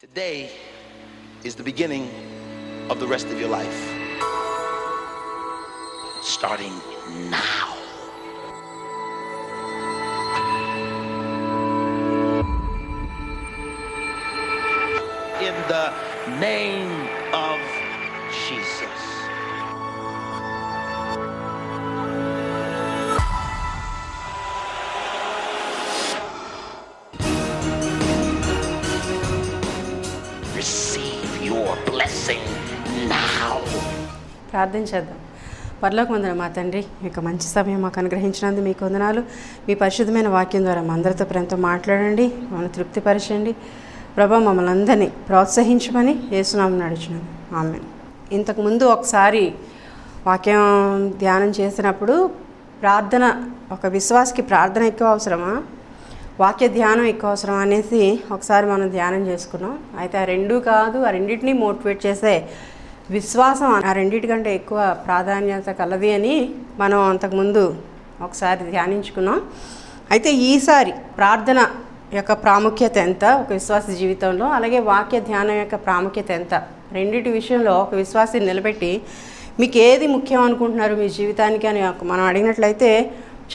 Today is the beginning of the rest of your life. Starting now. In the name ప్రార్థన చేద్దాం. వందన మా తండ్రి మీకు మంచి సమయం మాకు అనుగ్రహించినందుకు మీకు వందనాలు. మీ పరిశుద్ధమైన వాక్యం ద్వారా మా అందరితో ప్రేమతో మాట్లాడండి మమ్మల్ని తృప్తిపరచండి. ప్రభా మమ్మల్ని అందరినీ ప్రోత్సహించమని ఏసునామం నడిచినాం. ఆమె ఇంతకుముందు ఒకసారి వాక్యం ధ్యానం చేసినప్పుడు ప్రార్థన ఒక విశ్వాసకి ప్రార్థన ఎక్కువ అవసరమా? వాక్య ధ్యానం ఎక్కువ అవసరం అనేసి ఒకసారి మనం ధ్యానం చేసుకున్నాం. అయితే ఆ రెండు కాదు ఆ రెండింటిని మోటివేట్ చేసే విశ్వాసం ఆ రెండింటికంటే ఎక్కువ ప్రాధాన్యత కలది అని మనం అంతకుముందు ఒకసారి ధ్యానించుకున్నాం. అయితే ఈసారి ప్రార్థన యొక్క ప్రాముఖ్యత ఎంత? ఒక విశ్వాస జీవితంలో అలాగే వాక్య ధ్యానం యొక్క ప్రాముఖ్యత ఎంత? రెండింటి విషయంలో ఒక విశ్వాసం నిలబెట్టి మీకు ఏది ముఖ్యం అనుకుంటున్నారు మీ జీవితానికి అని మనం అడిగినట్లయితే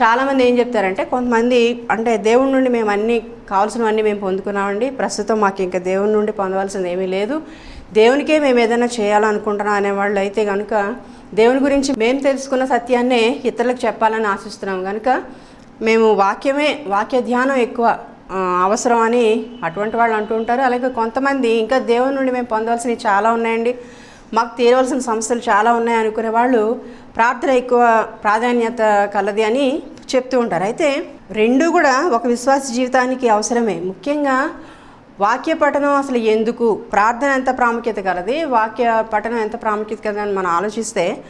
చాలామంది ఏం చెప్తారంటే కొంతమంది అంటే దేవుడి నుండి మేము అన్నీ కావాల్సినవన్నీ మేము పొందుకున్నామండి. ప్రస్తుతం మాకు ఇంకా దేవుడి నుండి పొందవలసింది ఏమీ లేదు. దేవునికే మేము ఏదైనా చేయాలనుకుంటున్నాం అనేవాళ్ళు అయితే కనుక దేవుని గురించి మేము తెలుసుకున్న సత్యాన్నే ఇతరులకు చెప్పాలని ఆశిస్తున్నాం. కనుక మేము వాక్యమే వాక్య ధ్యానం ఎక్కువ అవసరం అని అటువంటి వాళ్ళు అంటూ ఉంటారు. అలాగే కొంతమంది ఇంకా దేవుని నుండి మేము పొందవలసినవి చాలా ఉన్నాయండి. మాకు తీరవలసిన సమస్యలు చాలా ఉన్నాయి అనుకునే వాళ్ళు ప్రార్థన ఎక్కువ ప్రాధాన్యత కలది అని చెప్తూ ఉంటారు. అయితే రెండు కూడా ఒక విశ్వాస జీవితానికి అవసరమే. ముఖ్యంగా వాక్య పఠనం అసలు ఎందుకు? ప్రార్థన ఎంత ప్రాముఖ్యత కలది వాక్య పఠనం ఎంత ప్రాముఖ్యత కలదని మనం ఆలోచిస్తే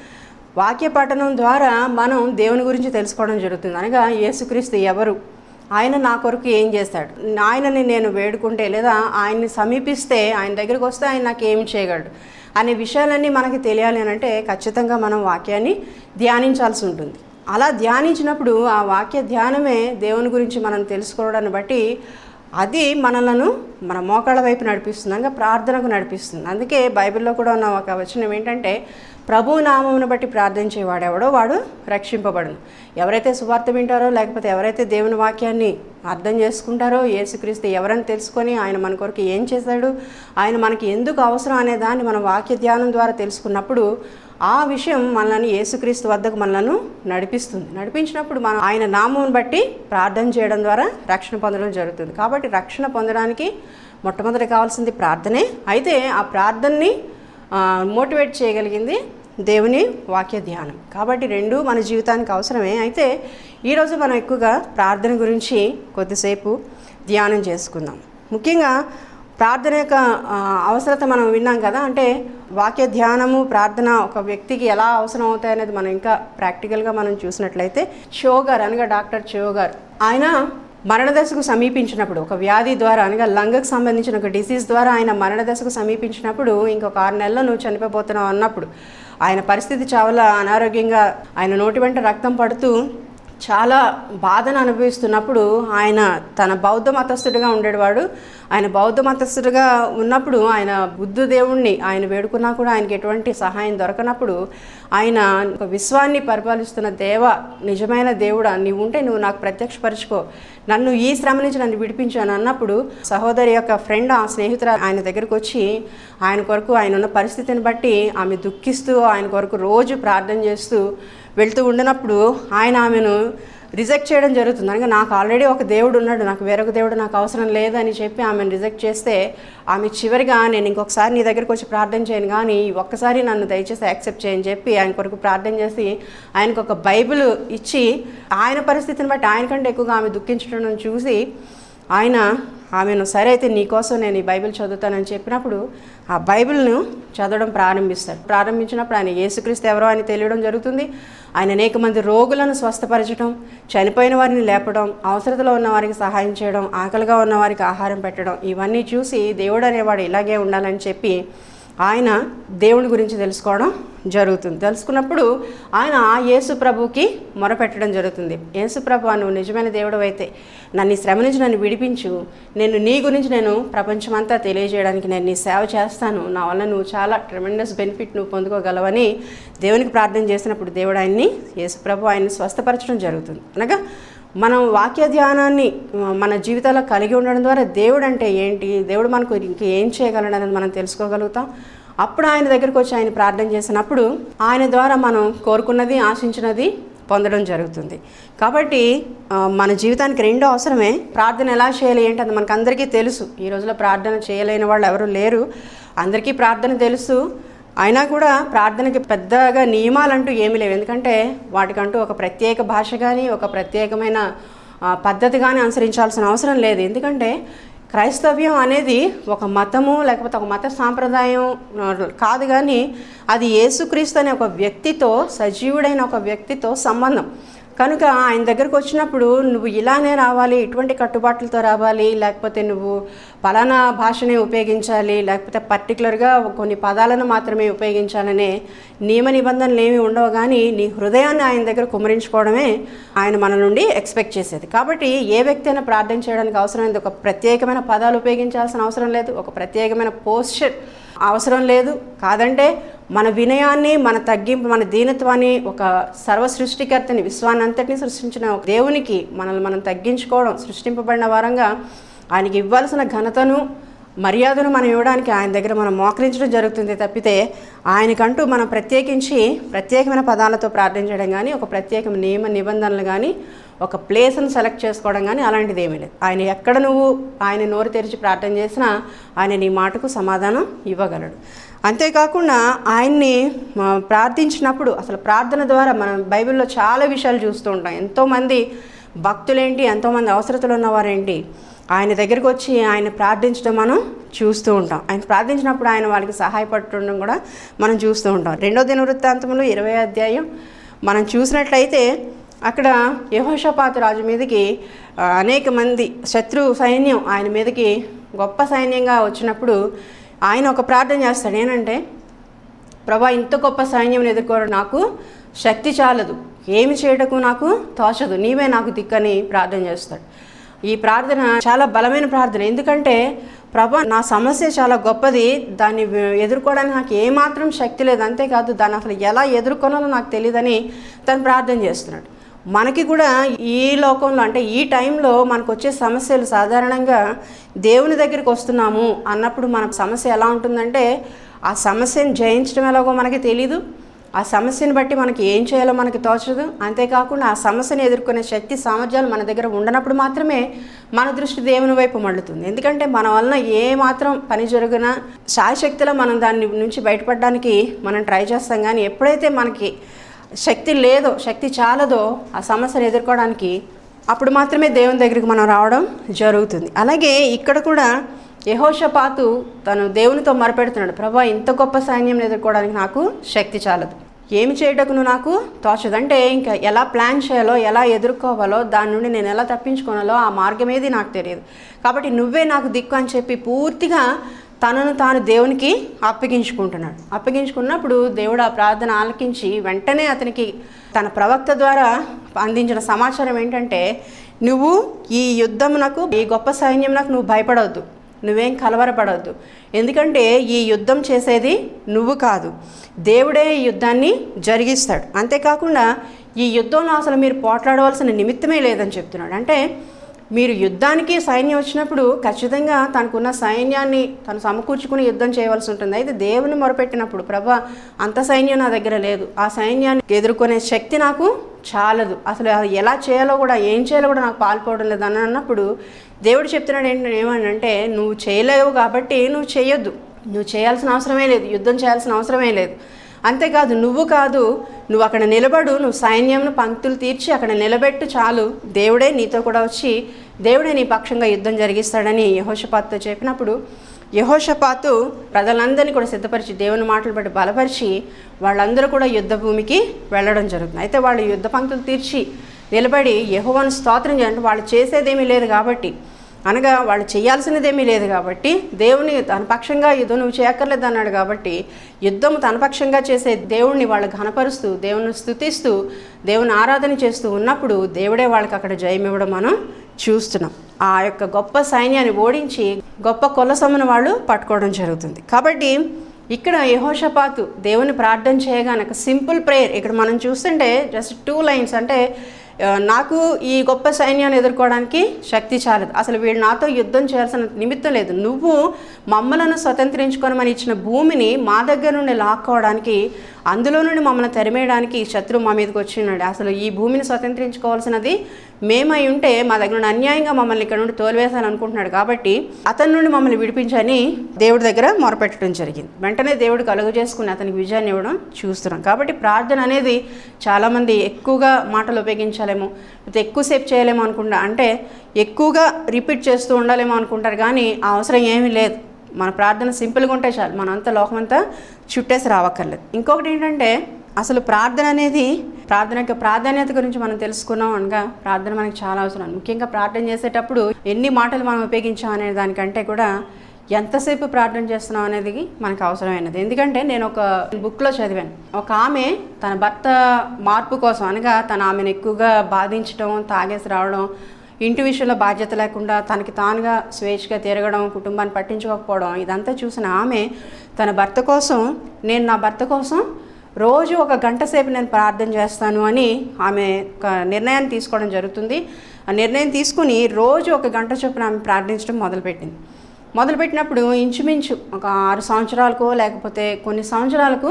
వాక్య పఠనం ద్వారా మనం దేవుని గురించి తెలుసుకోవడం జరుగుతుంది. అనగా యేసుక్రీస్తు ఎవరు? ఆయన నా కొరకు ఏం చేస్తాడు? ఆయనని నేను వేడుకుంటే లేదా ఆయన్ని సమీపిస్తే ఆయన దగ్గరికి వస్తే ఆయన నాకు ఏం చేయగలడు? అనే విషయాలన్నీ మనకి తెలియాలి అని అంటే ఖచ్చితంగా మనం వాక్యాన్ని ధ్యానించాల్సి ఉంటుంది. అలా ధ్యానించినప్పుడు ఆ వాక్య ధ్యానమే దేవుని గురించి మనం తెలుసుకోవడాన్ని బట్టి అది మనలను మన మోకాళ్ళ వైపు నడిపిస్తుంది అనగా ప్రార్థనకు నడిపిస్తుంది. అందుకే బైబిల్లో కూడా ఉన్న ఒక వచనం ఏంటంటే ప్రభు నామమును బట్టి ప్రార్థించేవాడెవడో వాడు రక్షింపబడును. ఎవరైతే సువార్త వింటారో లేకపోతే ఎవరైతే దేవుని వాక్యాన్ని అర్థం చేసుకుంటారో యేసుక్రీస్తు ఎవరని తెలుసుకొని ఆయన మన కొరకు ఏం చేశాడు ఆయన మనకి ఎందుకు అవసరం అనే దాన్ని మనం వాక్య ధ్యానం ద్వారా తెలుసుకున్నప్పుడు ఆ విషయం మనల్ని యేసుక్రీస్తు వద్దకు మనలను నడిపిస్తుంది. నడిపించినప్పుడు మనం ఆయన నామం బట్టి ప్రార్థన చేయడం ద్వారా రక్షణ పొందడం జరుగుతుంది. కాబట్టి రక్షణ పొందడానికి మొట్టమొదటి కావాల్సింది ప్రార్థనే. అయితే ఆ ప్రార్థనని మోటివేట్ చేయగలిగింది దేవుని వాక్య ధ్యానం. కాబట్టి రెండు మన జీవితానికి అవసరమే. అయితే ఈరోజు మనం ఎక్కువగా ప్రార్థన గురించి కొద్దిసేపు ధ్యానం చేసుకుందాం. ముఖ్యంగా ప్రార్థన యొక్క అవసరత మనం విన్నాం కదా అంటే వాక్య ధ్యానము ప్రార్థన ఒక వ్యక్తికి ఎలా అవసరం అవుతాయి అనేది మనం ఇంకా ప్రాక్టికల్గా మనం చూసినట్లయితే షోగర్ అనగా డాక్టర్ షోగర్ ఆయన మరణదశకు సమీపించినప్పుడు ఒక వ్యాధి ద్వారా అనగా లంగ్కి సంబంధించిన ఒక డిసీజ్ ద్వారా ఆయన మరణదశకు సమీపించినప్పుడు ఇంకొక ఆరు నెలలు నువ్వు చనిపోతున్నావు అన్నప్పుడు ఆయన పరిస్థితి చాలా అనారోగ్యంగా ఆయన నోటి వెంట రక్తం పడుతూ చాలా బాధను అనుభవిస్తున్నప్పుడు ఆయన తన బౌద్ధ మతస్థుడిగా ఉండేవాడు. ఆయన బౌద్ధ మతస్థుడిగా ఉన్నప్పుడు ఆయన బుద్ధు దేవుణ్ణి ఆయన వేడుకున్నా కూడా ఆయనకి ఎటువంటి సహాయం దొరకనప్పుడు ఆయన ఒక విశ్వాన్ని పరిపాలిస్తున్న దేవ నిజమైన దేవుడా నీవు ఉంటే నువ్వు నాకు ప్రత్యక్షపరచుకో. నన్ను ఈ శ్రమ నుంచి నన్ను విడిపించాను అన్నప్పుడు సహోదరి యొక్క ఫ్రెండ్ ఆ స్నేహితుడు ఆయన దగ్గరకు వచ్చి ఆయన కొరకు ఆయన ఉన్న పరిస్థితిని బట్టి ఆమె దుఃఖిస్తూ ఆయన కొరకు రోజు ప్రార్థన చేస్తూ వెళ్తూ ఉండినప్పుడు ఆయన ఆమెను రిజెక్ట్ చేయడం జరుగుతుంది. అనగా నాకు ఆల్రెడీ ఒక దేవుడు ఉన్నాడు నాకు వేరొక దేవుడు నాకు అవసరం లేదని చెప్పి ఆమెను రిజెక్ట్ చేస్తే ఆమె చివరిగా నేను ఇంకొకసారి నీ దగ్గరికి వచ్చి ప్రార్థన చేయను కానీ ఈ ఒక్కసారి నన్ను దయచేసి యాక్సెప్ట్ చేయని చెప్పి ఆయన కొరకు ప్రార్థన చేసి ఆయనకు ఒక బైబిల్ ఇచ్చి ఆయన పరిస్థితిని బట్టి ఆయనకంటే ఎక్కువగా ఆమె దుఃఖించడం చూసి ఆయన ఆమెను సరే అయితే నీకోసం నేను ఈ బైబిల్ చదువుతానని చెప్పినప్పుడు ఆ బైబిల్ను చదవడం ప్రారంభిస్తాడు ప్రారంభించినప్పుడు ఆయన యేసుక్రీస్తు ఎవరో అని తెలియడం జరుగుతుంది. ఆయన అనేక మంది రోగులను స్వస్థపరచడం చనిపోయిన వారిని లేపడం అవసరతలో ఉన్న వారికి సహాయం చేయడం ఆకలిగా ఉన్న వారికి ఆహారం పెట్టడం ఇవన్నీ చూసి దేవుడు అనేవాడు ఇలాగే ఉండాలని చెప్పి ఆయన దేవుని గురించి తెలుసుకోవడం జరుగుతుంది. తెలుసుకున్నప్పుడు ఆయన ఆ యేసు ప్రభుకి మొరపెట్టడం జరుగుతుంది. యేసు ప్రభు నువ్వు నిజమైన దేవుడు అయితే నన్ను శ్రమ నుంచి నన్ను విడిపించు. నేను నీ గురించి నేను ప్రపంచమంతా తెలియజేయడానికి నేను నీ సేవ చేస్తాను. నా వల్ల నువ్వు చాలా ట్రెమెండస్ బెనిఫిట్ నువ్వు పొందుకోగలవని దేవునికి ప్రార్థన చేసినప్పుడు దేవుడు ఆయన్ని యేసు ప్రభు ఆయన్ని స్వస్థపరచడం జరుగుతుంది. అనగా మనం వాక్య ధ్యానాన్ని మన జీవితాల్లో కలిగి ఉండడం ద్వారా దేవుడు అంటే ఏంటి? దేవుడు మనకు ఇంక ఏం చేయగలడు అనేది మనం తెలుసుకోగలుగుతాం. అప్పుడు ఆయన దగ్గరికి వచ్చి ఆయన ప్రార్థన చేసినప్పుడు ఆయన ద్వారా మనం కోరుకున్నది ఆశించినది పొందడం జరుగుతుంది. కాబట్టి మన జీవితానికి రెండో అవసరమే ప్రార్థన ఎలా చేయాలి ఏంటి అది మనకు అందరికీ తెలుసు. ఈ రోజులో ప్రార్థన చేయలేని వాళ్ళు ఎవరు లేరు. అందరికీ ప్రార్థన తెలుసు. అయినా కూడా ప్రార్థనకి పెద్దగా నియమాలంటూ ఏమీ లేవు. ఎందుకంటే వాటికంటూ ఒక ప్రత్యేక భాష కానీ ఒక ప్రత్యేకమైన పద్ధతి కానీ అనుసరించాల్సిన అవసరం లేదు. ఎందుకంటే క్రైస్తవ్యం అనేది ఒక మతము లేకపోతే ఒక మత సాంప్రదాయం కాదు కానీ అది యేసుక్రీస్తు అనే ఒక వ్యక్తితో సజీవుడైన ఒక వ్యక్తితో సంబంధం. కనుక ఆయన దగ్గరకు వచ్చినప్పుడు నువ్వు ఇలానే రావాలి ఇటువంటి కట్టుబాట్లతో రావాలి లేకపోతే నువ్వు పలానా భాషనే ఉపయోగించాలి లేకపోతే పర్టికులర్గా కొన్ని పదాలను మాత్రమే ఉపయోగించాలనే నియమ నిబంధనలు ఏమి ఉండవు కానీ నీ హృదయాన్ని ఆయన దగ్గర కుమరించుకోవడమే ఆయన మన నుండి ఎక్స్పెక్ట్ చేసేది. కాబట్టి ఏ వ్యక్తి అయినా ప్రార్థన చేయడానికి అవసరమైనది ఒక ప్రత్యేకమైన పదాలు ఉపయోగించాల్సిన అవసరం లేదు. ఒక ప్రత్యేకమైన పోస్చర్ అవసరం లేదు. కాదంటే మన వినయాన్ని మన తగ్గింపు మన దీనత్వాన్ని ఒక సర్వ సృష్టికర్తని సృష్టించిన ఒక దేవునికి మనల్ని మనం తగ్గించుకోవడం సృష్టింపబడిన వారంగా ఆయనకి ఇవ్వాల్సిన ఘనతను మర్యాదను మనం ఇవ్వడానికి ఆయన దగ్గర మనం మోకరించడం జరుగుతుంది తప్పితే ఆయనకంటూ మనం ప్రత్యేకించి ప్రత్యేకమైన పదాలతో ప్రార్థన చేయడం కానీ ఒక ప్రత్యేక నియమ నిబంధనలు కానీ ఒక ప్లేస్ను సెలెక్ట్ చేసుకోవడం కానీ అలాంటిది ఏమీ లేదు. ఆయన ఎక్కడ నువ్వు ఆయన నోరు తెరిచి ప్రార్థన చేసినా ఆయన నీ మాటకు సమాధానం ఇవ్వగలడు. అంతేకాకుండా ఆయన్ని ప్రార్థించినప్పుడు అసలు ప్రార్థన ద్వారా మనం బైబిల్లో చాలా విషయాలు చూస్తూ ఉంటాం. ఎంతోమంది భక్తులేంటి ఎంతోమంది అవసరతలు ఉన్నవారేంటి ఆయన దగ్గరికి వచ్చి ఆయన ప్రార్థించడం మనం చూస్తూ ఉంటాం. ఆయన ప్రార్థించినప్పుడు ఆయన వాళ్ళకి సహాయపడటం కూడా మనం చూస్తూ ఉంటాం. రెండో దిన వృత్తాంతంలో ఇరవై అధ్యాయం. మనం చూసినట్లయితే అక్కడ యహోషపాత రాజు మీదకి అనేక మంది శత్రు సైన్యం ఆయన మీదకి గొప్ప సైన్యంగా వచ్చినప్పుడు ఆయన ఒక ప్రార్థన చేస్తాడు. ఏంటంటే ప్రభా ఇంత గొప్ప సైన్యం ఎదుర్కోవడం నాకు శక్తి చాలదు. ఏమి చేయటకు నాకు తోచదు. నీవే నాకు దిక్కని ప్రార్థన చేస్తాడు. ఈ ప్రార్థన చాలా బలమైన ప్రార్థన. ఎందుకంటే ప్రభా నా సమస్య చాలా గొప్పది. దాన్ని ఎదుర్కోవడానికి నాకు ఏమాత్రం శక్తి లేదు. అంతేకాదు దాన్ని అసలు ఎలా ఎదుర్కొనాలో నాకు తెలియదని తను ప్రార్థన చేస్తున్నాడు. మనకి కూడా ఈ లోకంలో అంటే ఈ టైంలో మనకు వచ్చే సమస్యలు సాధారణంగా దేవుని దగ్గరికి వస్తున్నాము అన్నప్పుడు మన సమస్య ఎలా ఉంటుందంటే ఆ సమస్యను జయించడం ఎలాగో మనకి తెలీదు. ఆ సమస్యను బట్టి మనకి ఏం చేయాలో మనకి తోచదు. అంతేకాకుండా ఆ సమస్యను ఎదుర్కొనే శక్తి సామర్థ్యాలు మన దగ్గర ఉండనప్పుడు మాత్రమే మన దృష్టి దేవుని వైపు మళ్ళుతుంది. ఎందుకంటే మన వలన ఏ మాత్రం పని జరిగినా శాయశక్తిలో మనం దాని నుంచి బయటపడడానికి మనం ట్రై చేస్తాం. కానీ ఎప్పుడైతే మనకి శక్తి లేదో శక్తి చాలదో ఆ సమస్యను ఎదుర్కోవడానికి అప్పుడు మాత్రమే దేవుని దగ్గరికి మనం రావడం జరుగుతుంది. అలాగే ఇక్కడ కూడా యహోషపాతు తను దేవునితో మరపెడుతున్నాడు. ప్రభా ఇంత గొప్ప సైన్యం ఎదుర్కోవడానికి నాకు శక్తి చాలదు. ఏమి చేయటకును నాకు తోచదు. అంటే ఇంకా ఎలా ప్లాన్ చేయాలో ఎలా ఎదుర్కోవాలో దాని నుండి నేను ఎలా తప్పించుకోవాలో ఆ మార్గం ఏది నాకు తెలియదు. కాబట్టి నువ్వే నాకు దిక్కు అని చెప్పి పూర్తిగా తనను తాను దేవునికి అప్పగించుకుంటున్నాడు. అప్పగించుకున్నప్పుడు దేవుడు ఆ ప్రార్థన ఆలకించి వెంటనే అతనికి తన ప్రవక్త ద్వారా అందించిన సమాచారం ఏంటంటే నువ్వు ఈ యుద్ధమునకు ఈ గొప్ప సైన్యమునకు నువ్వు భయపడవద్దు. నువ్వేం కలవరపడవద్దు. ఎందుకంటే ఈ యుద్ధం చేసేది నువ్వు కాదు. దేవుడే ఈ యుద్ధాన్ని జరిగిస్తాడు. అంతేకాకుండా ఈ యుద్ధంలో అసలు మీరు పోట్లాడవలసిన నిమిత్తమే లేదని చెప్తున్నాడు. అంటే మీరు యుద్ధానికి సైన్యం వచ్చినప్పుడు ఖచ్చితంగా తనకున్న సైన్యాన్ని తను సమకూర్చుకుని యుద్ధం చేయవలసి ఉంటుంది. అయితే దేవుని మొరపెట్టినప్పుడు ప్రభా అంత సైన్యం నా దగ్గర లేదు. ఆ సైన్యాన్ని ఎదుర్కొనే శక్తి నాకు చాలదు. అసలు అది ఎలా చేయాలో కూడా ఏం చేయాలో కూడా నాకు పాల్పోవడం లేదు. అని అన్నప్పుడు దేవుడు చెప్తున్నాడు ఏంటంటే ఏమనంటే నువ్వు చేయలేవు కాబట్టి నువ్వు చేయొద్దు. నువ్వు చేయాల్సిన అవసరమే లేదు. యుద్ధం చేయాల్సిన అవసరమే లేదు. అంతేకాదు నువ్వు కాదు నువ్వు అక్కడ నిలబడు నువ్వు సైన్యంను పంక్తులు తీర్చి అక్కడ నిలబెట్టు చాలు. దేవుడే నీతో కూడా వచ్చి దేవుడే నీ పక్షంగా యుద్ధం జరిగిస్తాడని యహోషపాత్తో చెప్పినప్పుడు యహోషపాతు ప్రజలందరినీ కూడా సిద్ధపరిచి దేవుని మాటలు బట్టి బలపరిచి వాళ్ళందరూ కూడా యుద్ధ భూమికి వెళ్ళడం జరుగుతుంది. అయితే వాళ్ళు యుద్ధ పంక్తులు తీర్చి నిలబడి యహోవాను స్తోత్రం చేయాలంటే వాళ్ళు చేసేదేమీ లేదు కాబట్టి అనగా వాళ్ళు చేయాల్సినదేమీ లేదు కాబట్టి దేవుని తన పక్షంగా యుద్ధం నువ్వు చేయక్కర్లేదు అన్నాడు కాబట్టి యుద్ధం తన పక్షంగా చేసే దేవుణ్ణి వాళ్ళు ఘనపరుస్తూ దేవుని స్థుతిస్తూ దేవుని ఆరాధన చేస్తూ ఉన్నప్పుడు దేవుడే వాళ్ళకి అక్కడ జయం ఇవ్వడం మనం చూస్తున్నాం. ఆ యొక్క గొప్ప సైన్యాన్ని ఓడించి గొప్ప కొలసమ్మను వాళ్ళు పట్టుకోవడం జరుగుతుంది. కాబట్టి ఇక్కడ యహోషపాతు దేవుని ప్రార్థన చేయగానక ఒక సింపుల్ ప్రేయర్. ఇక్కడ మనం చూస్తుంటే జస్ట్ టూ లైన్స్ అంటే నాకు ఈ గొప్ప సైన్యాన్ని ఎదుర్కోవడానికి శక్తి చాలదు. అసలు వీళ్ళు నాతో యుద్ధం చేయాల్సిన నిమిత్తం లేదు. నువ్వు మమ్మలను స్వతంత్రించుకోనమని ఇచ్చిన భూమిని మా దగ్గర నుండి లాక్కోవడానికి అందులో నుండి మమ్మల్ని తరిమేయడానికి శత్రువు మా మీదకి వచ్చినాడు. అసలు ఈ భూమిని స్వతంత్రించుకోవాల్సినది మేమై ఉంటే మా దగ్గర నుండి అన్యాయంగా మమ్మల్ని ఇక్కడ నుండి తోలివేశాలని అనుకుంటున్నాడు కాబట్టి అతని నుండి మమ్మల్ని విడిపించని దేవుడి దగ్గర మొరపెట్టడం జరిగింది. వెంటనే దేవుడు కలుగు చేసుకుని అతనికి విజయాన్ని ఇవ్వడం చూస్తున్నాం. కాబట్టి ప్రార్థన అనేది చాలామంది ఎక్కువగా మాటలు ఉపయోగించారు. లేకపోతే ఎక్కువసేపు చేయలేము అనుకుంటా అంటే ఎక్కువగా రిపీట్ చేస్తూ ఉండాలేమో అనుకుంటారు కానీ ఆ అవసరం ఏమీ లేదు. మన ప్రార్థన సింపుల్గా ఉంటే చాలు. మన లోకమంతా చుట్టేసి రావక్కర్లేదు. ఇంకొకటి ఏంటంటే అసలు ప్రార్థన అనేది ప్రార్థన యొక్క ప్రాధాన్యత గురించి మనం తెలుసుకున్నాం అనగా ప్రార్థన మనకి చాలా అవసరం. ముఖ్యంగా ప్రార్థన చేసేటప్పుడు ఎన్ని మాటలు మనం ఉపయోగించాం అనే దానికంటే కూడా ఎంతసేపు ప్రార్థన చేస్తున్నాం అనేది మనకు అవసరమైనది. ఎందుకంటే నేను ఒక బుక్లో చదివాను. ఒక ఆమె తన భర్త మార్పు కోసం అనగా తన ఆమెను ఎక్కువగా బాధించడం తాగేసి రావడం ఇంటి విషయంలో బాధ్యత లేకుండా తనకి తానుగా స్వేచ్ఛగా తిరగడం కుటుంబాన్ని పట్టించుకోకపోవడం ఇదంతా చూసిన ఆమె తన భర్త కోసం నేను నా భర్త కోసం రోజు ఒక గంట సేపు నేను ప్రార్థన చేస్తాను అని ఆమె ఒక నిర్ణయాన్ని తీసుకోవడం జరుగుతుంది. ఆ నిర్ణయం తీసుకుని రోజు ఒక గంట చొప్పున ఆమె ప్రార్థించడం మొదలుపెట్టింది. మొదలుపెట్టినప్పుడు ఇంచుమించు ఒక ఆరు సంవత్సరాలకు లేకపోతే కొన్ని సంవత్సరాలకు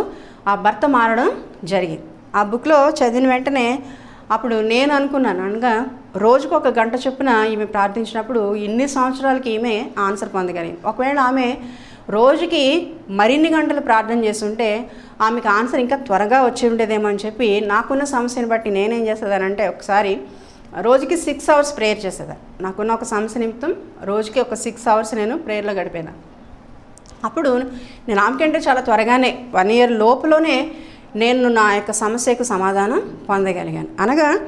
ఆ భర్త మారడం జరిగింది. ఆ బుక్లో చదివిన వెంటనే అప్పుడు నేను అనుకున్నాను అనగా రోజుకు ఒక గంట చొప్పున ఈమె ప్రార్థించినప్పుడు ఇన్ని సంవత్సరాలకి ఈమె ఆన్సర్ పొందగలిగింది. ఒకవేళ ఆమె రోజుకి మరిన్ని గంటలు ప్రార్థన చేస్తుంటే ఆమెకు ఆన్సర్ ఇంకా త్వరగా వచ్చి ఉండేదేమో అని చెప్పి నాకున్న సమస్యను బట్టి నేనేం చేసేదానంటే ఒకసారి రోజుకి సిక్స్ అవర్స్ ప్రేయర్ చేసేదాన్ని నాకున్న ఒక సమస్య నిమిత్తం రోజుకి ఒక సిక్స్ అవర్స్ నేను ప్రేయర్లో గడిపాను అప్పుడు నేను ఆమెకంటే చాలా త్వరగానే వన్ ఇయర్ లోపలనే నేను నా యొక్క సమస్యకు సమాధానం పొందగలిగాను. అనగా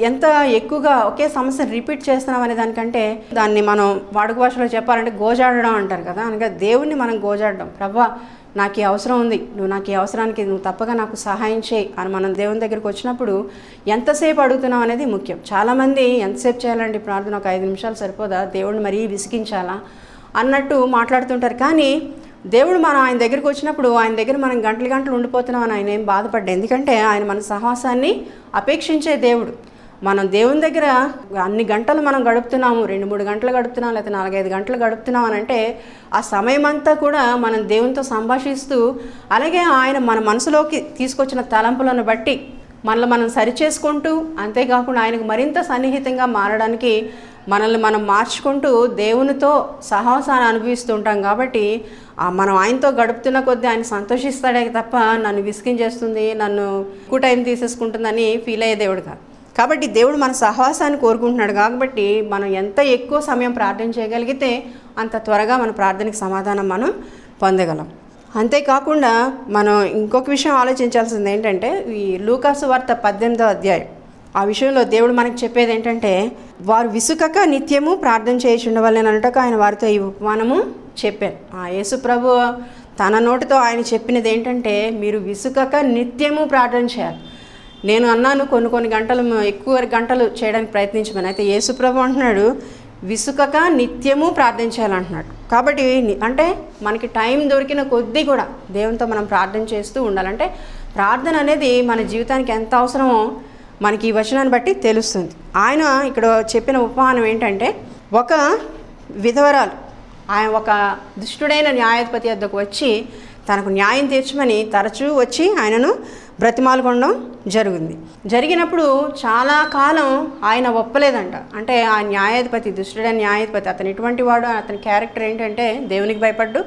ఎంత ఎక్కువగా ఒకే సమస్యను రిపీట్ చేస్తున్నాం అనే దానికంటే దాన్ని మనం వాడుక భాషలో చెప్పాలంటే గోజాడడం అంటారు కదా? అనగా దేవుణ్ణి మనం గోజాడడం. ప్రభా నాకు ఈ అవసరం ఉంది. నువ్వు నాకు ఈ అవసరానికి నువ్వు తప్పగా నాకు సహాయం చేయి అని మనం దేవుని దగ్గరికి వచ్చినప్పుడు ఎంతసేపు అడుగుతున్నాం అనేది ముఖ్యం. చాలామంది ఎంతసేపు చేయాలండి ప్రార్థన ఒక ఐదు నిమిషాలు సరిపోదా? దేవుడిని మరీ విసిగించాలా? అన్నట్టు మాట్లాడుతుంటారు. కానీ దేవుడు మనం ఆయన దగ్గరికి వచ్చినప్పుడు ఆయన దగ్గర మనం గంటలు గంటలు ఉండిపోతున్నాం అని ఆయన ఏం బాధపడ్డా? ఎందుకంటే ఆయన మన సహవాసాన్ని అపేక్షించే దేవుడు. మనం దేవుని దగ్గర అన్ని గంటలు మనం గడుపుతున్నాము రెండు మూడు గంటలు గడుపుతున్నాం లేకపోతే నాలుగైదు గంటలు గడుపుతున్నాం అని అంటే ఆ సమయం అంతా కూడా మనం దేవునితో సంభాషిస్తూ అలాగే ఆయన మన మనసులోకి తీసుకొచ్చిన తలంపులను బట్టి మనల్ని మనం సరిచేసుకుంటూ అంతేకాకుండా ఆయనకు మరింత సన్నిహితంగా మారడానికి మనల్ని మనం మార్చుకుంటూ దేవునితో సహవాసాన్ని అనుభవిస్తూ ఉంటాం కాబట్టి మనం ఆయనతో గడుపుతున్న కొద్దీ ఆయన సంతోషిస్తాడే తప్ప నన్ను విసిగించేస్తుంది నన్ను ఎక్కువ టైం తీసేసుకుంటుందని ఫీల్ అయ్యే దేవుడు కాదు. కాబట్టి దేవుడు మన సహవాసాన్ని కోరుకుంటున్నాడు కాబట్టి మనం ఎంత ఎక్కువ సమయం ప్రార్థన చేయగలిగితే అంత త్వరగా మన ప్రార్థనకి సమాధానం మనం పొందగలం. అంతేకాకుండా మనం ఇంకొక విషయం ఆలోచించాల్సింది ఏంటంటే ఈ లూకాసు వార్త పద్దెనిమిదో అధ్యాయం. ఆ విషయంలో దేవుడు మనకు చెప్పేది ఏంటంటే వారు విసుకక నిత్యము ప్రార్థన చేయుచుండవాలని అనటకు ఆయన వారితో ఈ ఉపమానము చెప్పారు. ఆ యేసు ప్రభు తన నోటితో ఆయన చెప్పినది ఏంటంటే మీరు విసుకక నిత్యము ప్రార్థన చేయాలి. నేను అన్నాను కొన్ని కొన్ని గంటలు ఎక్కువ గంటలు చేయడానికి ప్రయత్నించమని. అయితే యేసుప్రభు అంటున్నాడు విసుకక నిత్యము ప్రార్థించాలంటున్నాడు కాబట్టి అంటే మనకి టైం దొరికిన కొద్దీ కూడా దేవునితో మనం ప్రార్థన చేస్తూ ఉండాలంటే ప్రార్థన అనేది మన జీవితానికి ఎంత అవసరమో మనకి ఈ వచనాన్ని బట్టి తెలుస్తుంది. ఆయన ఇక్కడ చెప్పిన ఉపమానం ఏంటంటే ఒక విధవరాలు ఆయన ఒక దుష్టుడైన న్యాయాధిపతి వద్దకు వచ్చి తనకు న్యాయం తీర్చమని తరచూ వచ్చి ఆయనను బ్రతిమాలుకొనడం జరిగింది. జరిగినప్పుడు చాలా కాలం ఆయన ఒప్పలేదంట. అంటే ఆ న్యాయాధిపతి దుష్టుడ న్యాయాధిపతి అతను ఎటువంటి వాడు అతని క్యారెక్టర్ ఏంటంటే దేవునికి భయపడ్డు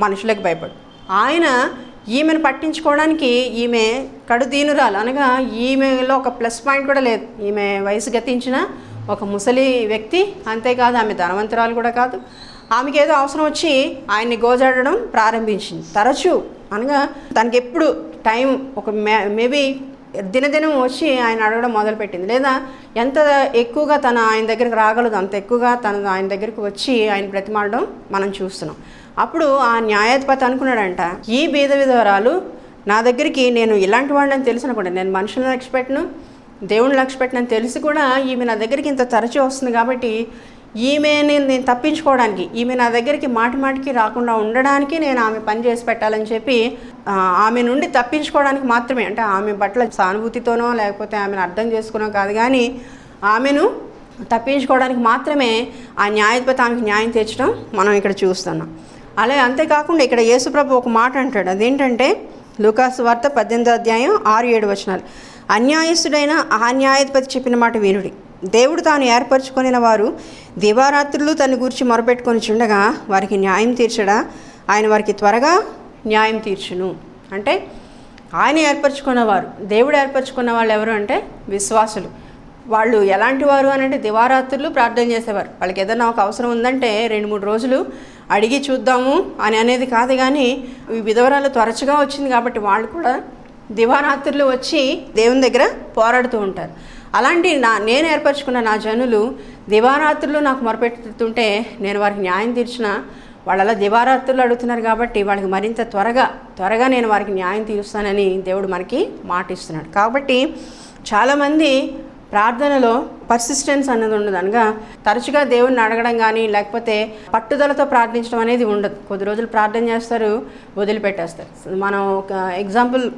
మనుషులకు భయపడు ఆయన ఈమెను పట్టించుకోవడానికి ఈమె కడుదీనురాలు. అనగా ఈమెలో ఒక ప్లస్ పాయింట్ కూడా లేదు. ఈమె వయసు గతించిన ఒక ముసలి వ్యక్తి అంతేకాదు ఆమె ధనవంతురాలు కూడా కాదు. ఆమెకి ఏదో అవసరం వచ్చి ఆయన్ని గోజాడడం ప్రారంభించింది. తరచూ అనగా తనకి ఎప్పుడు టైం ఒక మే మేబీ దినదినం వచ్చి ఆయన అడగడం మొదలుపెట్టింది. లేదా ఎంత ఎక్కువగా తన ఆయన దగ్గరికి రాగలదు అంత ఎక్కువగా తన ఆయన దగ్గరికి వచ్చి ఆయన బ్రతిమాడడం మనం చూస్తున్నాం. అప్పుడు ఆ న్యాయాధిపతి అనుకున్నాడంట ఈ బీద విధవరాలు నా దగ్గరికి నేను ఇలాంటి వాడిని తెలిసిన కూడా నేను మనుషులను లక్ష్య పెట్టను దేవుని లక్ష్య పెట్టినని తెలిసి కూడా ఈమె నా దగ్గరికి ఇంత తరచూ వస్తుంది కాబట్టి ఈమెని నేను తప్పించుకోవడానికి ఈమె నా దగ్గరికి మాటి మాటికి రాకుండా ఉండడానికి నేను ఆమె పని చేసి పెట్టాలని చెప్పి ఆమె నుండి తప్పించుకోవడానికి మాత్రమే. అంటే ఆమె పట్ల సానుభూతితోనో లేకపోతే ఆమెను అర్థం చేసుకునో కాదు కానీ ఆమెను తప్పించుకోవడానికి మాత్రమే ఆ న్యాయాధిపతి ఆమెకి న్యాయం తీర్చడం మనం ఇక్కడ చూస్తున్నాం. అలాగే అంతేకాకుండా ఇక్కడ యేసుప్రభు ఒక మాట అంటాడు. అదేంటంటే లూకాసు వార్త పద్దెనిమిదో అధ్యాయం ఆరు ఏడు వచనాలు. అన్యాయస్తుడైన ఆ న్యాయాధిపతి చెప్పిన మాట వీరుడి దేవుడు తాను ఏర్పరచుకొనిన వారు దివారాత్రులు తన గురించి మొరపెట్టుకొని చుండగా వారికి న్యాయం తీర్చడా? ఆయన వారికి త్వరగా న్యాయం తీర్చును. అంటే ఆయన ఏర్పరచుకున్నవారు దేవుడు ఏర్పరచుకున్న వాళ్ళు ఎవరు అంటే విశ్వాసులు. వాళ్ళు ఎలాంటి వారు అని అంటే దివారాత్రులు ప్రార్థన చేసేవారు. వాళ్ళకి ఏదైనా ఒక అవసరం ఉందంటే రెండు మూడు రోజులు అడిగి చూద్దాము అని అనేది కాదు కానీ ఈ విధవరాలు తరచుగా వచ్చింది కాబట్టి వాళ్ళు కూడా దివారాత్రులు వచ్చి దేవుని దగ్గర పోరాడుతూ ఉంటారు. అలాంటి నా నేను ఏర్పరచుకున్న నా జనులు దివారాత్రులు నాకు మొరపెడుతుంటే నేను వారికి న్యాయం తీర్చిన వాళ్ళు అలా దివారాత్రులు అడుగుతున్నారు కాబట్టి వాళ్ళకి మరింత త్వరగా త్వరగా నేను వారికి న్యాయం తీరుస్తానని దేవుడు మనకి మాటిస్తున్నాడు. కాబట్టి చాలామంది ప్రార్థనలో పర్సిస్టెన్స్ అన్నది ఉండదు. అనగా తరచుగా దేవుణ్ణి అడగడం కానీ లేకపోతే పట్టుదలతో ప్రార్థించడం అనేది ఉండదు. కొద్ది రోజులు ప్రార్థన చేస్తారు వదిలిపెట్టేస్తారు. మనం ఒక ఎగ్జాంపుల్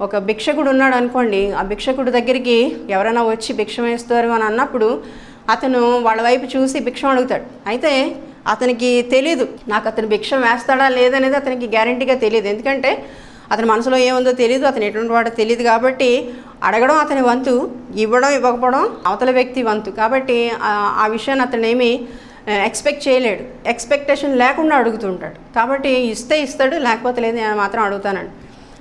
ఒక భిక్షకుడు ఉన్నాడు అనుకోండి ఆ భిక్షకుడు దగ్గరికి ఎవరైనా వచ్చి భిక్షం వేస్తారు అని అన్నప్పుడు అతను వాళ్ళ వైపు చూసి భిక్షం అడుగుతాడు. అయితే అతనికి తెలీదు నాకు అతను భిక్షం వేస్తాడా లేదనేది అతనికి గ్యారంటీగా తెలియదు ఎందుకంటే అతని మనసులో ఏముందో తెలియదు అతను ఎటువంటి వాడో తెలియదు కాబట్టి అడగడం అతని వంతు ఇవ్వడం ఇవ్వకపోవడం అవతల వ్యక్తి వంతు. కాబట్టి ఆ- ఆ విషయాన్ని అతను ఏమి ఎక్స్పెక్ట్ చేయలేడు. ఎక్స్పెక్టేషన్ లేకుండా అడుగుతుంటాడు కాబట్టి ఇస్తే ఇస్తాడు లేకపోతే లేదు నేను మాత్రం అడుగుతానండి.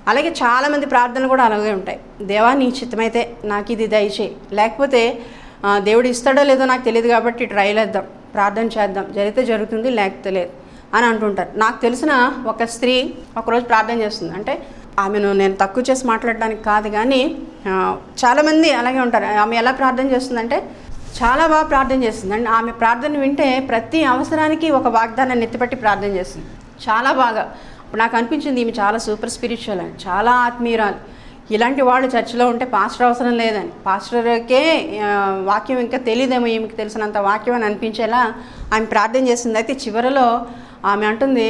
అలాగే చాలామంది ప్రార్థనలు కూడా అలాగే ఉంటాయి. దేవా నీ చిత్తమైతే నాకు ఇది దయచేయి. లేకపోతే దేవుడు ఇస్తాడో లేదో నాకు తెలియదు కాబట్టి ట్రైల్ వేద్దాం. ప్రార్థన చేద్దాం. జరిగితే జరుగుతుంది లేకపోతే లేదు. అని అంటుంటారు. నాకు తెలిసిన ఒక స్త్రీ ఒకరోజు ప్రార్థన చేస్తుంది. అంటే ఆమెను నేను తక్కువ చేసి మాట్లాడడానికి కాదు కానీ చాలామంది అలాగే ఉంటారు. ఆమె ఎలా ప్రార్థన చేస్తుందంటే చాలా బాగా ప్రార్థన చేస్తుంది. అండ్ ఆమె ప్రార్థన వింటే ప్రతి అవసరానికి ఒక వాగ్దానాన్ని ఎత్తిపెట్టి ప్రార్థన చేస్తుంది. చాలా బాగా. ఇప్పుడు నాకు అనిపించింది ఈమె చాలా సూపర్ స్పిరిచువల్ అని చాలా ఆత్మీయురాలు. ఇలాంటి వాళ్ళు చర్చిలో ఉంటే పాస్టర్ అవసరం లేదని. పాస్టర్కే వాక్యం ఇంకా తెలియదేమో ఈమెకి తెలిసినంత వాక్యం అని అనిపించేలా ఆమె ప్రార్థన చేసింది. అయితే చివరిలో ఆమె అంటుంది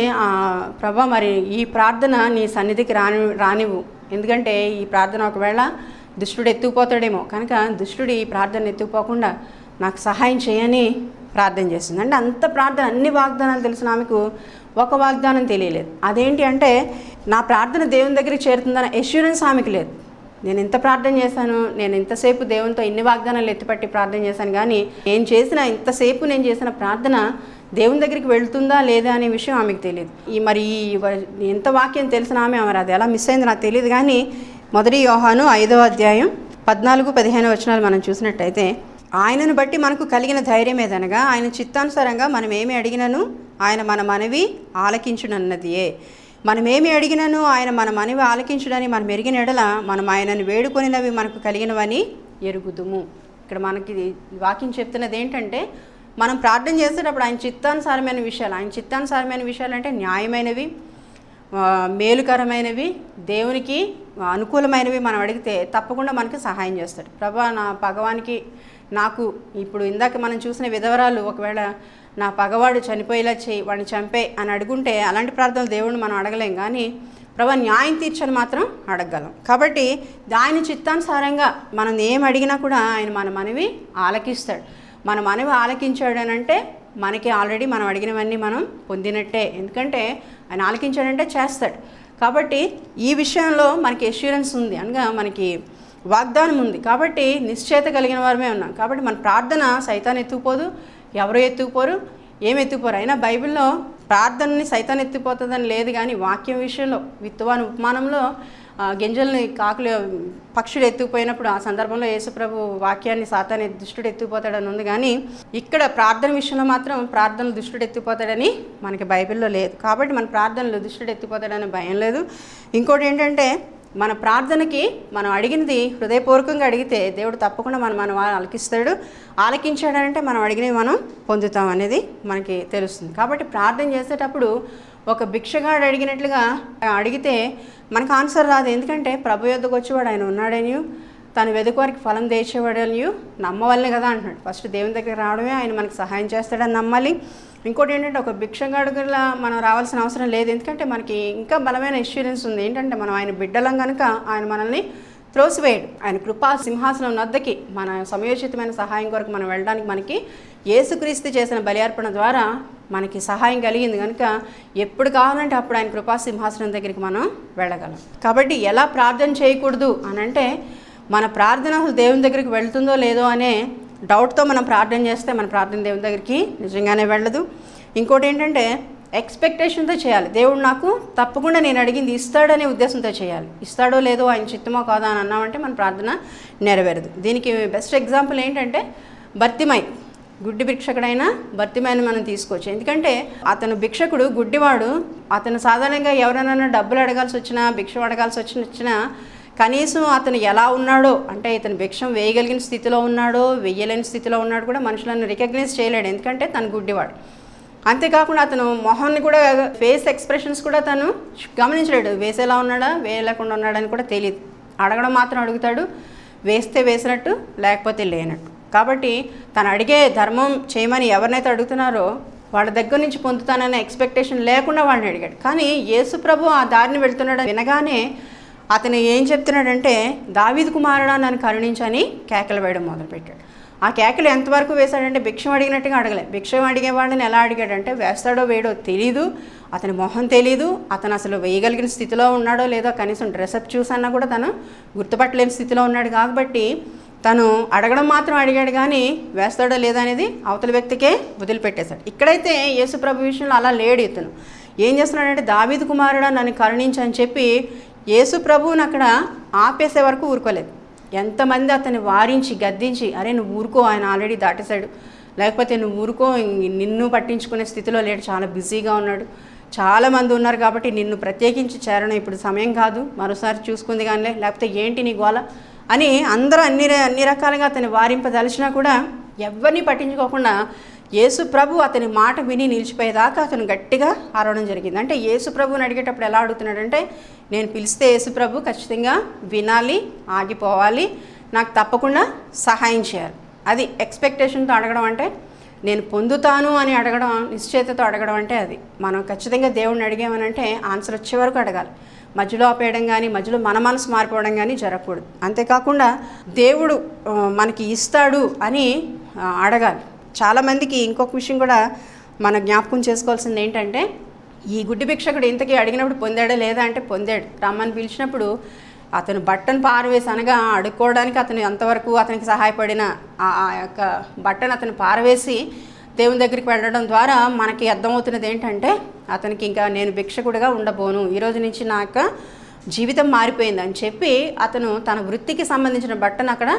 ప్రభా మరి ఈ ప్రార్థన నీ సన్నిధికి రాని రానివ్వు. ఎందుకంటే ఈ ప్రార్థన ఒకవేళ దుష్టుడు ఎత్తుకుపోతాడేమో. కనుక దుష్టుడు ఈ ప్రార్థన ఎత్తుకుపోకుండా నాకు సహాయం చేయని ప్రార్థన చేసింది. అంటే అంత ప్రార్థన అన్ని వాగ్దానాలు తెలిసిన ఆమెకు ఒక వాగ్దానం తెలియలేదు. అదేంటి అంటే నా ప్రార్థన దేవుని దగ్గరికి చేరుతుందన్న ఎష్యూరెన్స్ ఆమెకు లేదు. నేను ఇంత ప్రార్థన చేశాను నేను ఇంతసేపు దేవునితో ఇన్ని వాగ్దానాలు ఎత్తిపట్టి ప్రార్థన చేశాను కానీ నేను చేసిన ఇంతసేపు నేను చేసిన ప్రార్థన దేవుని దగ్గరికి వెళ్తుందా లేదా అనే విషయం ఆమెకు తెలియదు. ఈ మరి ఈ వ- ఎంత వాక్యం తెలిసిన ఆమె మరి అది ఎలా మిస్ అయింది నాకు తెలియదు కానీ మొదటి యోహాను ఐదో అధ్యాయం పద్నాలుగు పదిహేను వచనాలు మనం చూసినట్టయితే ఆయనను బట్టి మనకు కలిగిన ధైర్యం ఏదనగా ఆయన చిత్తానుసారంగా మనం ఏమి అడిగినను? ఆయన మన మనవి ఆలకించునన్నదియే. మనం ఏమి అడిగినను ఆయన మన మనవి ఆలకించడని మనం ఎరిగిన ఎడల మనం ఆయనను వేడుకొనినవి మనకు కలిగినవని ఎరుగుదుము. ఇక్కడ మనకి ఇది వాక్యం చెప్తున్నది ఏంటంటే మనం ప్రార్థన చేసేటప్పుడు ఆయన చిత్తానుసారమైన విషయాలు ఆయన చిత్తానుసారమైన విషయాలు అంటే న్యాయమైనవి మేలుకరమైనవి దేవునికి అనుకూలమైనవి మనం అడిగితే తప్పకుండా మనకి సహాయం చేస్తాడు. ప్రభా నా భగవానికి నాకు ఇప్పుడు ఇందాక మనం చూసిన విధవరాలు ఒకవేళ నా పగవాడు చనిపోయేలా చేయి వాడిని చంపే అని అడుగుంటే అలాంటి ప్రార్థనలు దేవుడిని మనం అడగలేం. కానీ ప్రభా న్యాయం తీర్చని మాత్రం అడగగలం. కాబట్టి ఆయన చిత్తానుసారంగా మనం ఏం అడిగినా కూడా ఆయన మన మనవి ఆలకిస్తాడు. మన మనవి ఆలకించాడు అని అంటే మనకి ఆల్రెడీ మనం అడిగినవన్నీ మనం పొందినట్టే. ఎందుకంటే ఆయన ఆలకించాడంటే చేస్తాడు. కాబట్టి ఈ విషయంలో మనకి ఎష్యూరెన్స్ ఉంది. అనగా మనకి వాగ్దానం ఉంది. కాబట్టి నిశ్చయత కలిగిన వారమే ఉన్నాం. కాబట్టి మన ప్రార్థన సైతాన్ని ఎత్తుకుపోదు ఎవరు ఎత్తుకుపోరు ఏం ఎత్తుకుపోరు. అయినా బైబిల్లో ప్రార్థనని సైతాన్ని ఎత్తిపోతుందని లేదు కానీ వాక్యం విషయంలో విత్తువాని ఉపమానంలో ఆ, గింజల్ని కాకులు పక్షులు ఎత్తుకుపోయినప్పుడు ఆ సందర్భంలో యేసుప్రభు వాక్యాన్ని సాతాన్ని దుష్టుడు ఎత్తుకుపోతాడని ఉంది కానీ ఇక్కడ ప్రార్థన విషయంలో మాత్రం ప్రార్థనలు దుష్టుడు ఎత్తుకుపోతాడని మనకి బైబిల్లో లేదు. కాబట్టి మన ప్రార్థనలు దుష్టుడు ఎత్తుకుపోతాడని భయం లేదు. ఇంకోటి ఏంటంటే మన ప్రార్థనకి మనం అడిగినది హృదయపూర్వకంగా అడిగితే దేవుడు తప్పకుండా మనం మన వారు ఆలకిస్తాడు. ఆలకించాడంటే మనం అడిగినవి మనం పొందుతాం అనేది మనకి తెలుస్తుంది. కాబట్టి ప్రార్థన చేసేటప్పుడు ఒక భిక్షగాడు అడిగినట్లుగా అడిగితే మనకు ఆన్సర్ రాదు. ఎందుకంటే ప్రభు యొద్దకు వచ్చేవాడు ఆయన ఉన్నాడని తను వెదుకువారికి ఫలం తెచ్చేవాడని నమ్మవల్లే కదా అంటున్నాడు. ఫస్ట్ దేవుని దగ్గర రావడమే ఆయన మనకు సహాయం చేస్తాడని నమ్మాలి. ఇంకోటి ఏంటంటే ఒక భిక్షగాడుగులా మనం రావాల్సిన అవసరం లేదు. ఎందుకంటే మనకి ఇంకా బలమైన ఇష్యూరెన్స్ ఉంది. ఏంటంటే మనం ఆయన బిడ్డలం కనుక ఆయన మనల్ని త్రోసివేయడు. ఆయన కృపా సింహాసనం నద్దకి మన సమయోచితమైన సహాయం కొరకు మనం వెళ్ళడానికి మనకి యేసుక్రీస్తు చేసిన బలి అర్పణ ద్వారా మనకి సహాయం కలిగింది కనుక ఎప్పుడు కావాలంటే అప్పుడు ఆయన కృపా సింహాసనం దగ్గరికి మనం వెళ్ళగలం. కాబట్టి ఎలా ప్రార్థన చేయకూడదు అని అంటే మన ప్రార్థన అసలు దేవుని దగ్గరికి వెళ్తుందో లేదో అనే డౌట్తో మనం ప్రార్థన చేస్తే మన ప్రార్థన దేవుని దగ్గరికి నిజంగానే వెళ్ళదు. ఇంకోటి ఏంటంటే ఎక్స్పెక్టేషన్తో చేయాలి. దేవుడు నాకు తప్పకుండా నేను అడిగింది ఇస్తాడనే ఉద్దేశంతో చేయాలి. ఇస్తాడో లేదో ఆయన చిత్తమో కాదా అని అన్నామంటే మన ప్రార్థన నెరవేరదు. దీనికి బెస్ట్ ఎగ్జాంపుల్ ఏంటంటే భర్తిమై గుడ్డి భిక్షకుడైన భర్తిమైని మనం తీసుకోవచ్చు. ఎందుకంటే అతను భిక్షకుడు గుడ్డివాడు అతను సాధారణంగా ఎవరైనా డబ్బులు అడగాల్సి వచ్చినా భిక్ష అడగాల్సి వచ్చిన వచ్చినా కనీసం అతను ఎలా ఉన్నాడో అంటే ఇతను భిక్షం వేయగలిగిన స్థితిలో ఉన్నాడో వేయలేని స్థితిలో ఉన్నాడు కూడా మనుషులను రికగ్నైజ్ చేయలేడు. ఎందుకంటే తను గుడ్డివాడు. అంతేకాకుండా అతను మొహాన్ని కూడా ఫేస్ ఎక్స్ప్రెషన్స్ కూడా తను గమనించలేడు. వేసేలా ఉన్నాడా వేయలేకుండా ఉన్నాడని కూడా తెలియదు అడగడం మాత్రం అడుగుతాడు వేస్తే వేసినట్టు లేకపోతే లేనట్టు. కాబట్టి తను అడిగే ధర్మం చేయమని ఎవరినైతే అడుగుతున్నారో వాళ్ళ దగ్గర నుంచి పొందుతాననే ఎక్స్పెక్టేషన్ లేకుండా వాడిని అడిగాడు. కానీ యేసు ప్రభు ఆ దారిని వెళ్తున్నాడు వినగానే అతను ఏం చెప్తున్నాడంటే దావీద్ కుమారుడా నన్ను కరుణించని కేకలు వేయడం మొదలుపెట్టాడు. ఆ కేకలు ఎంతవరకు వేశాడంటే భిక్షం అడిగినట్టుగా అడగలే. భిక్షం అడిగే వాళ్ళని ఎలా అడిగాడంటే వేస్తాడో వేయడో తెలీదు అతని మొహం తెలీదు అతను అసలు వేయగలిగిన స్థితిలో ఉన్నాడో లేదో కనీసం డ్రెస్అప్ చూసన్నా కూడా తను గుర్తుపట్టలేని స్థితిలో ఉన్నాడు. కాబట్టి తను అడగడం మాత్రం అడిగాడు కానీ వేస్తాడో లేదా అనేది అవతల వ్యక్తికే వదిలిపెట్టేశాడు. ఇక్కడైతే యేసు ప్రభు విషయంలో అలా లేడు ఇతను. ఏం చేస్తున్నాడంటే దావీద్ కుమారుడా నన్ను కరుణించని చెప్పి యేసు ప్రభువుని అక్కడ ఆపేసే వరకు ఊరుకోలేదు. ఎంతమంది అతన్ని వారించి గద్దించి అరే నువ్వు ఊరుకో ఆయన ఆల్రెడీ దాటేశాడు. లేకపోతే నువ్వు ఊరుకో నిన్ను పట్టించుకునే స్థితిలో లేడు చాలా బిజీగా ఉన్నాడు. చాలామంది ఉన్నారు కాబట్టి నిన్ను ప్రత్యేకించి చేరడం ఇప్పుడు సమయం కాదు మరోసారి చూసుకుంది కానీ లేకపోతే ఏంటి నీ గోల? అని అందరూ అన్ని అన్ని రకాలుగా అతన్ని వారింపదలిచినా కూడా ఎవరిని పట్టించుకోకుండా యేసు ప్రభు అతని మాట విని నిలిచిపోయేదాకా అతను గట్టిగా అరవడం జరిగింది. అంటే యేసు ప్రభుని అడిగేటప్పుడు ఎలా అడుగుతున్నాడంటే నేను పిలిస్తే యేసు ప్రభు ఖచ్చితంగా వినాలి ఆగిపోవాలి నాకు తప్పకుండా సహాయం చేయాలి. అది ఎక్స్పెక్టేషన్తో అడగడం అంటే నేను పొందుతాను అని అడగడం నిశ్చయితతో అడగడం అంటే అది. మనం ఖచ్చితంగా దేవుడిని అడిగామనంటే ఆన్సర్ వచ్చే వరకు అడగాలి. మధ్యలో ఆపేయడం కానీ మధ్యలో మన మనసు మారిపోవడం కానీ జరగకూడదు. అంతేకాకుండా దేవుడు మనకి ఇస్తాడు అని అడగాలి. చాలామందికి ఇంకొక విషయం కూడా మన జ్ఞాపకం చేసుకోవాల్సింది ఏంటంటే ఈ గుడ్డి భిక్షకుడు ఇంతకీ అడిగినప్పుడు పొందాడా లేదా అంటే పొందాడు. రమ్మని పిలిచినప్పుడు అతను బట్టను పారవేసి అనగా అడుక్కోవడానికి అతను ఎంతవరకు అతనికి సహాయపడిన ఆ ఆ యొక్క బట్టను అతను పారవేసి దేవుని దగ్గరికి వెళ్ళడం ద్వారా మనకి అర్థమవుతున్నది ఏంటంటే అతనికి ఇంకా నేను భిక్షకుడిగా ఉండబోను. ఈ రోజు నుంచి నా యొక్క జీవితం మారిపోయింది అని చెప్పి అతను తన వృత్తికి సంబంధించిన బట్టను అక్కడ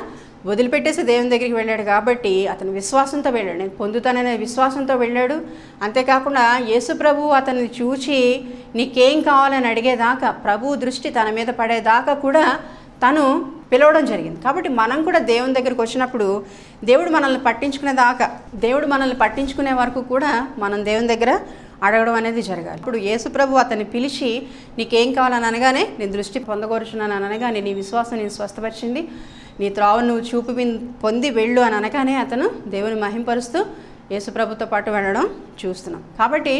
వదిలిపెట్టేసి దేవుని దగ్గరికి వెళ్ళాడు కాబట్టి అతను విశ్వాసంతో వెళ్ళాడు. నేను పొందుతాననే విశ్వాసంతో వెళ్ళాడు. అంతేకాకుండా యేసు ప్రభు అతన్ని చూచి నీకేం కావాలని అడిగేదాకా ప్రభు దృష్టి తన మీద పడేదాకా కూడా తను పిలవడం జరిగింది. కాబట్టి మనం కూడా దేవుని దగ్గరికి వచ్చినప్పుడు దేవుడు మనల్ని పట్టించుకునే దాకా దేవుడు మనల్ని పట్టించుకునే వరకు కూడా మనం దేవుని దగ్గర అడగడం అనేది జరగాలి. ఇప్పుడు యేసుప్రభు అతన్ని పిలిచి నీకేం కావాలని అనగానే నేను దృష్టి పొందగోరుచున్నాను అని అనగానే నీ విశ్వాసం నేను స్వస్థపరిచింది. నీ త్రోవను నువ్వు చూపు పొంది వెళ్ళు అని అనగానే అతను దేవుని మహింపరుస్తూ యేసుప్రభుతో పాటు వెళ్ళడం చూస్తున్నాం. కాబట్టి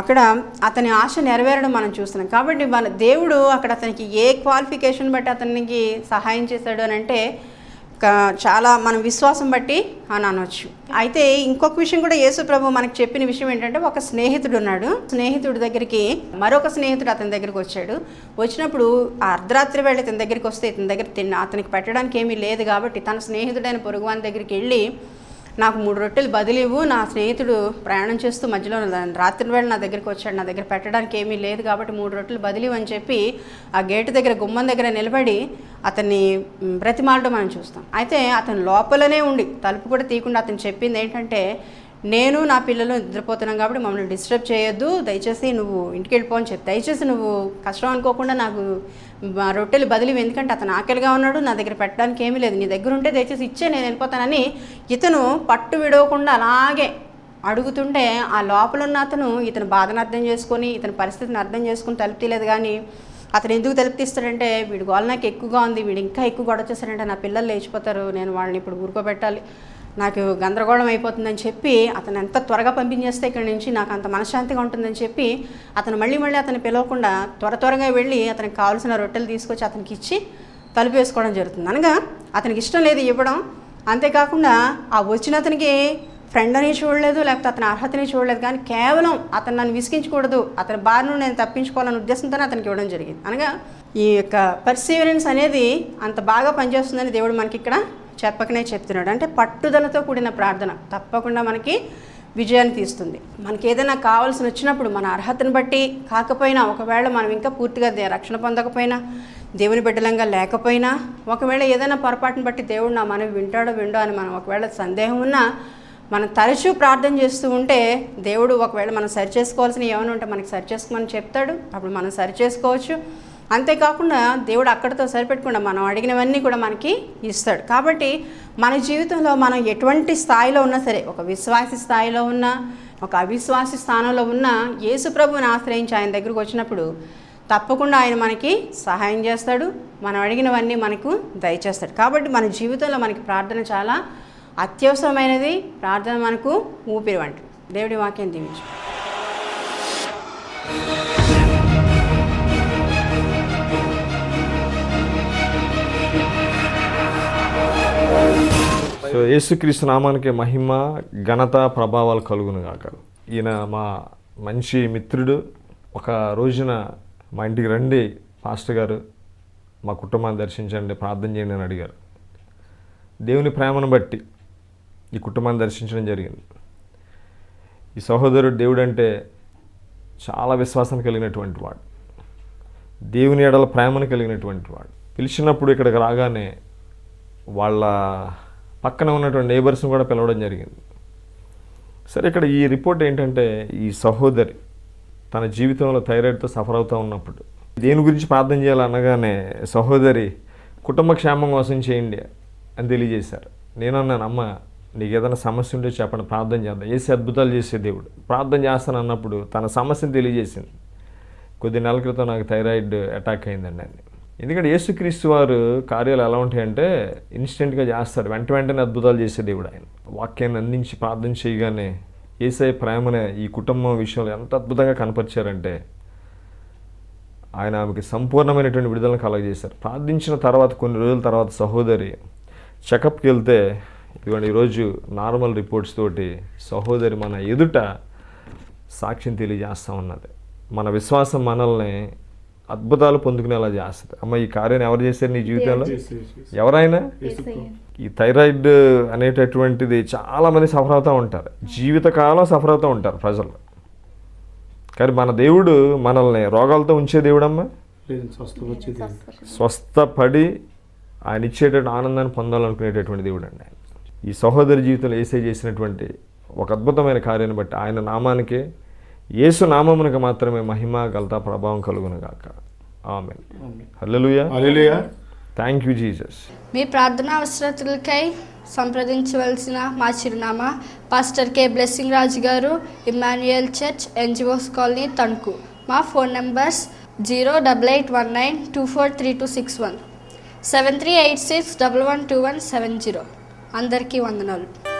అక్కడ అతని ఆశ నెరవేరడం మనం చూస్తున్నాం. కాబట్టి మన దేవుడు అక్కడ అతనికి ఏ క్వాలిఫికేషన్ బట్టి అతనికి సహాయం చేశాడు అని అంటే చాలా మనం విశ్వాసం బట్టి అని అనొచ్చు. అయితే ఇంకొక విషయం కూడా యేసు ప్రభు మనకు చెప్పిన విషయం ఏంటంటే ఒక స్నేహితుడు ఉన్నాడు. స్నేహితుడి దగ్గరికి మరొక స్నేహితుడు అతని దగ్గరికి వచ్చాడు. వచ్చినప్పుడు ఆ అర్ధరాత్రి వేళ ఇతని దగ్గరికి వస్తే ఇతని దగ్గర తిన్న అతనికి పెట్టడానికి ఏమీ లేదు కాబట్టి తన స్నేహితుడైన పొరుగువాని దగ్గరికి వెళ్ళి నాకు మూడు రొట్టెలు బదిలివు నా స్నేహితుడు ప్రయాణం చేస్తూ మధ్యలో రాత్రి వేళ నా దగ్గరికి వచ్చాడు నా దగ్గర పెట్టడానికి ఏమీ లేదు కాబట్టి మూడు రొట్టెలు బదిలివు అని చెప్పి ఆ గేటు దగ్గర గుమ్మం దగ్గర నిలబడి అతన్ని బ్రతిమాలడం మనం చూస్తాం. అయితే అతను లోపలనే ఉండి తలుపు కూడా తీయకుండా అతను చెప్పింది ఏంటంటే నేను నా పిల్లలు నిద్రపోతున్నాం కాబట్టి మమ్మల్ని డిస్టర్బ్ చేయొద్దు. దయచేసి నువ్వు ఇంటికి వెళ్ళిపో అని చెప్పి. దయచేసి నువ్వు కష్టం అనుకోకుండా నాకు రొట్టెలు బదిలీ ఎందుకంటే అతను ఆకలిగా ఉన్నాడు నా దగ్గర పెట్టడానికి ఏమీ లేదు. నీ దగ్గర ఉంటే దయచేసి ఇచ్చే నేను వెళ్ళిపోతానని ఇతను పట్టు విడవకుండా అలాగే అడుగుతుంటే ఆ లోపల ఉన్న అతను ఇతని బాధను అర్థం చేసుకొని ఇతని పరిస్థితిని అర్థం చేసుకుని తలుపు తీయలేదు కానీ అతను ఎందుకు తలుపు తీస్తాడంటే వీడి గోల నాకు ఎక్కువగా ఉంది వీడు ఇంకా ఎక్కువ గొడవ చేస్తాడంటే నా పిల్లలు లేచిపోతారు నేను వాళ్ళని ఇప్పుడు ఊరుకోబెట్టాలి. నాకు గందరగోళం అయిపోతుందని చెప్పి అతను ఎంత త్వరగా పంపించేస్తే ఇక్కడి నుంచి నాకు అంత మనశ్శాంతిగా ఉంటుందని చెప్పి అతను మళ్ళీ మళ్ళీ అతను పిలవకుండా త్వర త్వరగా వెళ్ళి అతనికి కావాల్సిన రొట్టెలు తీసుకొచ్చి అతనికి ఇచ్చి తలుపు వేసుకోవడం జరుగుతుంది. అనగా అతనికి ఇష్టం లేదు ఇవ్వడం. అంతేకాకుండా ఆ వచ్చిన అతనికి ఫ్రెండ్ అని చూడలేదు లేకపోతే అతని అర్హతని చూడలేదు. కానీ కేవలం అతను నన్ను విసిగించకూడదు అతని బారి నుండి నేను తప్పించుకోవాలనే ఉద్దేశంతోనే అతనికి ఇవ్వడం జరిగింది. అనగా ఈ యొక్క పర్సీవరెన్స్ అనేది అంత బాగా పనిచేస్తుందని దేవుడు మనకి ఇక్కడ చెప్పకనే చెప్తున్నాడు. అంటే పట్టుదలతో కూడిన ప్రార్థన తప్పకుండా మనకి విజయాన్ని తీస్తుంది. మనకి ఏదైనా కావాల్సి వచ్చినప్పుడు మన అర్హతను బట్టి కాకపోయినా ఒకవేళ మనం ఇంకా పూర్తిగా రక్షణ పొందకపోయినా దేవుని బిడ్డలంగా లేకపోయినా ఒకవేళ ఏదైనా పొరపాటును బట్టి దేవుడు నా మనవి వింటాడో విండో అని మనం ఒకవేళ సందేహం ఉన్నా మనం తరచూ ప్రార్థన చేస్తూ ఉంటే దేవుడు ఒకవేళ మనం సరి చేసుకోవాల్సిన ఏమైనా ఉంటే మనకి సరి చేసుకోమని చెప్తాడు. అప్పుడు మనం సరి చేసుకోవచ్చు. అంతేకాకుండా దేవుడు అక్కడితో సరిపెట్టకుండా మనం అడిగినవన్నీ కూడా మనకి ఇస్తాడు. కాబట్టి మన జీవితంలో మనం ఎటువంటి స్థాయిలో ఉన్నా సరే ఒక విశ్వాసి స్థాయిలో ఉన్నా ఒక అవిశ్వాసి స్థానంలో ఉన్న యేసు ప్రభువుని ఆశ్రయించి ఆయన దగ్గరకు వచ్చినప్పుడు తప్పకుండా ఆయన మనకి సహాయం చేస్తాడు. మనం అడిగినవన్నీ మనకు దయచేస్తాడు. కాబట్టి మన జీవితంలో మనకి ప్రార్థన చాలా అత్యవసరమైనది. ప్రార్థన మనకు ఊపిరి వంటి దేవుడి వాక్యం దీవించు. సో యేసుక్రీస్తు నామానికి మహిమ ఘనత ప్రభావాలు కలుగును కాక ఈయన మా మంచి మిత్రుడు. ఒక రోజున మా ఇంటికి రండి పాస్టర్ గారు. మా కుటుంబాన్ని దర్శించండి ప్రార్థన చేయండి అని అడిగారు. దేవుని ప్రేమను బట్టి ఈ కుటుంబాన్ని దర్శించడం జరిగింది. ఈ సహోదరుడు దేవుడు అంటే చాలా విశ్వాసం కలిగినటువంటి వాడు. దేవుని ఎడల ప్రేమను కలిగినటువంటి వాడు. పిలిచినప్పుడు ఇక్కడికి రాగానే వాళ్ళ పక్కన ఉన్నటువంటి నేబర్స్ని కూడా పిలవడం జరిగింది. సరే ఇక్కడ ఈ రిపోర్ట్ ఏంటంటే ఈ సహోదరి తన జీవితంలో థైరాయిడ్తో సఫర్ అవుతూ ఉన్నప్పుడు దేని గురించి ప్రార్థన చేయాలనగానే సహోదరి కుటుంబ క్షేమం కోసం చేయండి అని తెలియజేశారు. నేను అన్నాను అమ్మ నీకు ఏదైనా సమస్య ఉంటే చెప్పండి ప్రార్థన చేద్దాం. ఏసి అద్భుతాలు చేసే దేవుడు. ప్రార్థన చేస్తాను అన్నప్పుడు తన సమస్యను తెలియజేసింది. కొద్ది నెలల క్రితం నాకు థైరాయిడ్ అటాక్ అయిందండి అని ఎందుకంటే యేసుక్రీస్తు వారు కార్యాలు ఎలా ఉంటాయంటే ఇన్స్టెంట్గా చేస్తాడు వెంట వెంటనే అద్భుతాలు చేసే దేవుడు ఆయన. వాక్యాన్ని అందించి ప్రార్థన చేయగానే ఏసఐ ప్రేమనే ఈ కుటుంబం విషయంలో ఎంత అద్భుతంగా కనపరిచారంటే ఆయన ఆమెకి సంపూర్ణమైనటువంటి విడుదలను కలగజేశారు. ప్రార్థించిన తర్వాత కొన్ని రోజుల తర్వాత సహోదరి చెకప్కి వెళ్తే ఇదిగోండి ఈరోజు నార్మల్ రిపోర్ట్స్ తోటి సహోదరి మన ఎదుట సాక్ష్యం తెలియజేస్తూ ఉన్నది. మన విశ్వాసం మనల్ని అద్భుతాలు పొందుకునేలా చేస్తుంది. అమ్మ ఈ కార్యాన్ని ఎవరు చేశారు నీ జీవితంలో? ఎవరైనా? ఈ థైరాయిడ్ అనేటటువంటిది చాలామంది సఫర్ అవుతూ ఉంటారు. జీవితకాలం సఫర్ అవుతూ ఉంటారు ప్రజలు. కానీ మన దేవుడు మనల్ని రోగాలతో ఉంచే దేవుడమ్మా? స్వస్థపడి ఆయన ఇచ్చేటటువంటి ఆనందాన్ని పొందాలనుకునేటటువంటి దేవుడు అండి ఆయన. ఈ సహోదరి జీవితంలో ఏసై చేసినటువంటి ఒక అద్భుతమైన కార్యాన్ని బట్టి ఆయన నామానికే యేసు నామమునకు మాత్రమే మహిమ గలత ప్రభావం కలుగును గాక. ఆమె హల్లెలూయా. థ్యాంక్ యూ జీసస్ మీ ప్రార్థన అవసరతలకై సంప్రదించవలసిన మా చిరునామా పాస్టర్ కె. బ్లెస్సింగ్ రాజు గారు Emmanuel church NGOs colony Tanuku. మా phone numbers zero double eight one nine two four three two six one seven three eight six double one two one seven zero. అందరికీ వందనాలు.